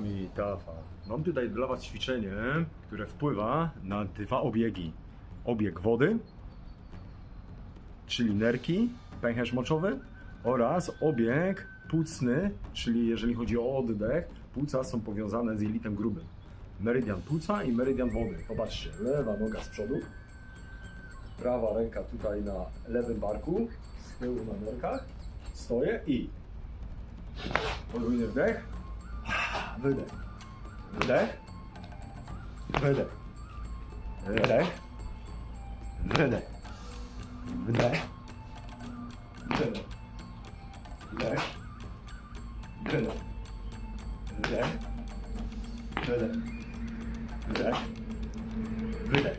I tafa. Mam tutaj dla Was ćwiczenie, które wpływa na dwa obiegi. Obieg wody, czyli nerki, pęcherz moczowy oraz obieg płucny, czyli jeżeli chodzi o oddech, płuca są powiązane z jelitem grubym. Meridian płuca i meridian wody. Popatrzcie, lewa noga z przodu, prawa ręka tutaj na lewym barku, z tyłu na nerkach, stoję i podwójny wdech, Böyle. Böyle. Böyle. Böyle. Böyle. Böyle. Böyle. Böyle. Böyle. Böyle. Böyle. Böyle. Böyle.